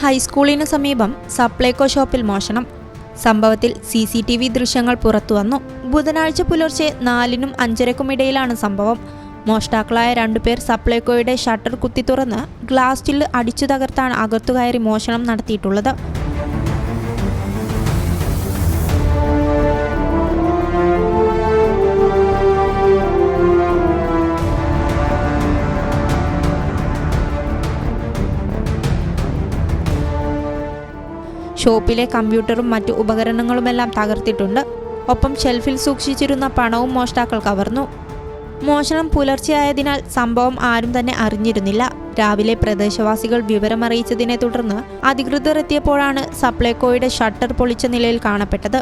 ഹൈസ്കൂളിന് സമീപം സപ്ലൈകോ ഷോപ്പിൽ മോഷണം. സംഭവത്തിൽ സി സി ടി വി ദൃശ്യങ്ങൾ പുറത്തുവന്നു ബുധനാഴ്ച പുലർച്ചെ നാലിനും അഞ്ചരക്കും ഇടയിലാണ് സംഭവം. മോഷ്ടാക്കളായ രണ്ടുപേർ സപ്ലൈകോയുടെ ഷട്ടർ കുത്തി തുറന്ന് ഗ്ലാസ് ചില്ല് അടിച്ചു തകർത്താണ് അകത്തുകയറി മോഷണം നടത്തിയിട്ടുള്ളത്. ഷോപ്പിലെ കമ്പ്യൂട്ടറും മറ്റു ഉപകരണങ്ങളുമെല്ലാം തകർത്തിട്ടുണ്ട്. ഒപ്പം ഷെൽഫിൽ സൂക്ഷിച്ചിരുന്ന പണവും മോഷ്ടാക്കൾ കവർന്നു. മോഷണം പുലർച്ചെയായതിനാൽ സംഭവം ആരും തന്നെ അറിഞ്ഞിരുന്നില്ല. രാവിലെ പ്രദേശവാസികൾ വിവരമറിയിച്ചതിനെ തുടർന്ന് അധികൃതർ എത്തിയപ്പോഴാണ് സപ്ലൈകോയുടെ ഷട്ടർ പൊളിച്ച നിലയിൽ കാണപ്പെട്ടത്.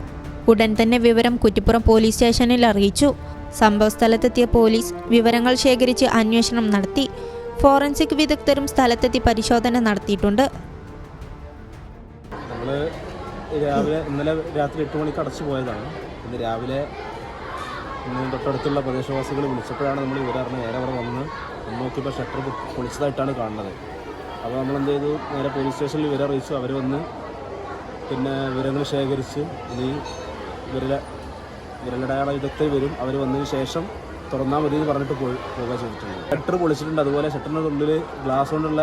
ഉടൻ തന്നെ വിവരം കുറ്റിപ്പുറം പോലീസ് സ്റ്റേഷനിൽ അറിയിച്ചു. സംഭവസ്ഥലത്തെത്തിയ പോലീസ് വിവരങ്ങൾ ശേഖരിച്ച് അന്വേഷണം നടത്തി. ഫോറൻസിക് വിദഗ്ധരും സ്ഥലത്തെത്തി പരിശോധന നടത്തിയിട്ടുണ്ട്. നമ്മൾ രാവിലെ ഇന്നലെ രാത്രി എട്ട് മണിക്ക് അടച്ചു പോയതാണ്. ഇന്ന് രാവിലെ ഇന്ന് തൊട്ടടുത്തുള്ള പ്രദേശവാസികൾ വിളിച്ചപ്പോഴാണ് നമ്മൾ ഇവരറിഞ്ഞ് നേരെ അവിടെ വന്ന് നോക്കിയപ്പോൾ ഷട്ടർ പൊളിച്ചതായിട്ടാണ് കാണുന്നത്. അപ്പോൾ നമ്മൾ എന്ത് ചെയ്തു? നേരെ പോലീസ് സ്റ്റേഷനിൽ വിവരം അറിയിച്ചു. അവർ വന്ന് പിന്നെ വിവരങ്ങൾ ശേഖരിച്ച് ഇനി വിരല വിരലടയാള വിദഗ്ധർ വരും. അവർ വന്നതിന് ശേഷം തുറന്നാൽ മതി എന്ന് പറഞ്ഞിട്ട് പോയി പോകുക ചെയ്തിട്ടുണ്ട്. ഷട്ടർ പൊളിച്ചിട്ടുണ്ട്. അതുപോലെ ഷട്ടറിന്റെ ഉള്ളിൽ ഗ്ലാസ് കൊണ്ടുള്ള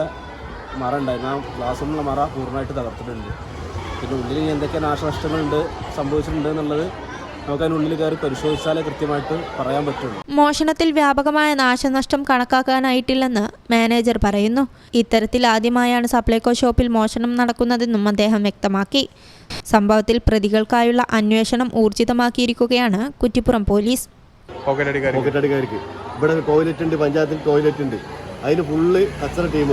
മറ ഉണ്ടായിരുന്നു. ആ ഗ്ലാസ് കൊണ്ടുള്ള മറ പൂർണമായിട്ട് തകർത്തിട്ടുണ്ട്. പിന്നെ ഉള്ളിൽ ഇനി എന്തൊക്കെ നാശനഷ്ടങ്ങളുണ്ട് സംഭവിച്ചിട്ടുണ്ട് എന്നുള്ളത് കയറി പരിശോധിച്ചാലേ കൃത്യമായിട്ട് പറയാൻ പറ്റുള്ളൂ. മോഷണത്തിൽ വ്യാപകമായ നാശനഷ്ടം കണക്കാക്കാനായിട്ടില്ലെന്ന് മാനേജർ പറയുന്നു. ഇത്തരത്തിൽ ആദ്യമായാണ് സപ്ലൈകോ ഷോപ്പിൽ മോഷണം നടക്കുന്നതെന്നും അദ്ദേഹം വ്യക്തമാക്കി. സംഭവത്തിൽ പ്രതികൾക്കായുള്ള അന്വേഷണം ഊർജിതമാക്കിയിരിക്കുകയാണ് കുറ്റിപ്പുറം പോലീസ്. പോക്കറ്റ് അടിക്കാർ പോക്കറ്റ് അടിക്കാർക്ക്. ഇവിടെ ടോയ്ലറ്റ് ഉണ്ട് പഞ്ചായത്തിൽ ടോയ്ലറ്റ് ഉണ്ട്. അതിന് ഫുള്ള് കച്ചറ ടീം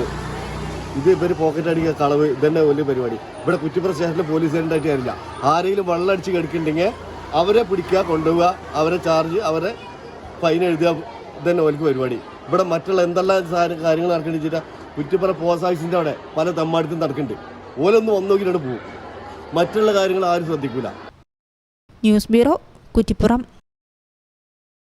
ഇത് ഇവർ പോക്കറ്റ് അടിക്കുക കളവ് ഇതന്നെ വലിയ പരിപാടി. ഇവിടെ കുറ്റിപ്പുറം സ്റ്റേഷനിൽ പോലീസ് ഉണ്ടായിട്ട് കാര്യമില്ല ആരെങ്കിലും വെള്ളം അടിച്ച് കിടക്കുന്നുണ്ടെങ്കിൽ അവരെ പിടിക്കുക കൊണ്ടുപോവുക അവരെ ചാർജ് അവരെ ഫൈൻ എഴുതുക ഇതന്നെ വലിയ പരിപാടി. ഇവിടെ മറ്റുള്ള എന്തെല്ലാം കാര്യങ്ങൾ നടക്കേണ്ടി വെച്ചിട്ട് കുറ്റിപ്പുറം പോസ്റ്റ് ഓഫീസിന്റെ അവിടെ പല തമ്മാടത്തും നടക്കുന്നുണ്ട് ഓലൊന്നും ഒന്നോക്കിയിട്ട് പോകും മറ്റുള്ള കാര്യങ്ങൾ ആരും ശ്രദ്ധിക്കില്ല news bureau Kuttippuram.